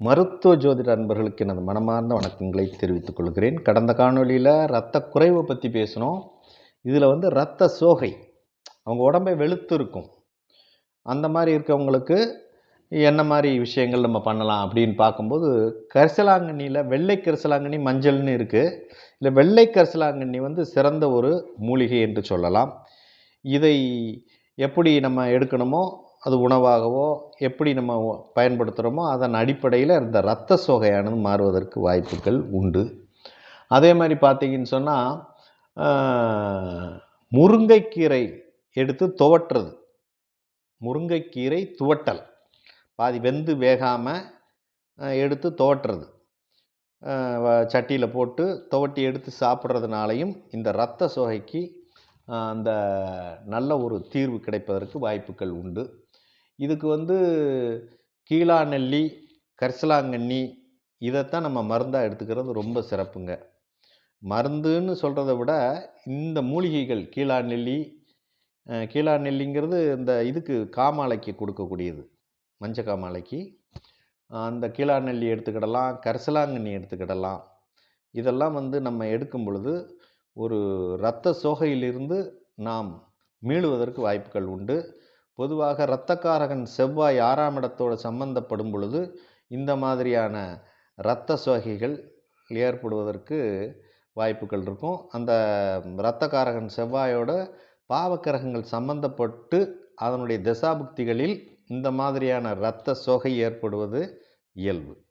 மருத்துவ ஜோதிட அன்பர்களுக்கு எனது மனமார்ந்த வணக்கங்களை தெரிவித்துக் கொள்கிறேன். கடந்த காணொலியில் இரத்த குறைவை பற்றி பேசினோம். இதில் வந்து இரத்த சோகை அவங்க உடம்பே வெளுத்து இருக்கும். அந்த மாதிரி இருக்கவங்களுக்கு என்ன மாதிரி விஷயங்கள் நம்ம பண்ணலாம் அப்படின்னு பார்க்கும்போது கரிசலாங்கண்ணியில் வெள்ளை கரிசலாங்கண்ணி மஞ்சள்னு இருக்குது இல்லை வெள்ளை கரிசலாங்கண்ணி வந்து சிறந்த ஒரு மூலிகை என்று சொல்லலாம். இதை எப்படி நம்ம எடுக்கணுமோ அது உணவாகவோ எப்படி நம்ம பயன்படுத்துகிறோமோ அதன் அடிப்படையில் இந்த இரத்த சோகையானது மாறுவதற்கு வாய்ப்புகள் உண்டு. அதே மாதிரி பார்த்தீங்கன்னு சொன்னால் முருங்கைக்கீரை எடுத்து துவட்டுறது. முருங்கைக்கீரை துவட்டல். பாதி வெந்து வேகாமல் எடுத்து துவட்டுறது. சட்டியில் போட்டு துவட்டி எடுத்து சாப்பிட்றதுனாலையும் இந்த இரத்த சோகைக்கு அந்த நல்ல ஒரு தீர்வு கிடைப்பதற்கு வாய்ப்புகள் உண்டு. இதுக்கு வந்து கீழாநெல்லி கரிசலாங்கண்ணி இதைத்தான் நம்ம மருந்தாக எடுத்துக்கிறது ரொம்ப சிறப்புங்க. மருந்துன்னு சொல்கிறத விட இந்த மூலிகைகள் கீழாநெல்லி கீழாநெல்லிங்கிறது கீழா நெல்லிங்கிறது இந்த இதுக்கு காமாலைக்கு கொடுக்கக்கூடியது. மஞ்ச காமாலைக்கு. அந்த கீழா நெல்லி எடுத்துக்கிடலாம் கரிசலாங்கண்ணி எடுத்துக்கிடலாம். இதெல்லாம் வந்து நம்ம எடுக்கும் பொழுது ஒரு இரத்த சோகையிலிருந்து நாம் மீளுவதற்கு வாய்ப்புகள் உண்டு. பொதுவாக இரத்தக்காரகன் செவ்வாய் ஆறாம் இடத்தோடு சம்பந்தப்படும் பொழுது இந்த மாதிரியான இரத்த சோகைகள் ஏற்படுவதற்கு வாய்ப்புகள் இருக்கும். அந்த இரத்தக்காரகன் செவ்வாயோட பாவக்கிரகங்கள் சம்பந்தப்பட்டு அதனுடைய திசாபுக்திகளில் இந்த மாதிரியான இரத்த சோகை ஏற்படுவது இயல்பு.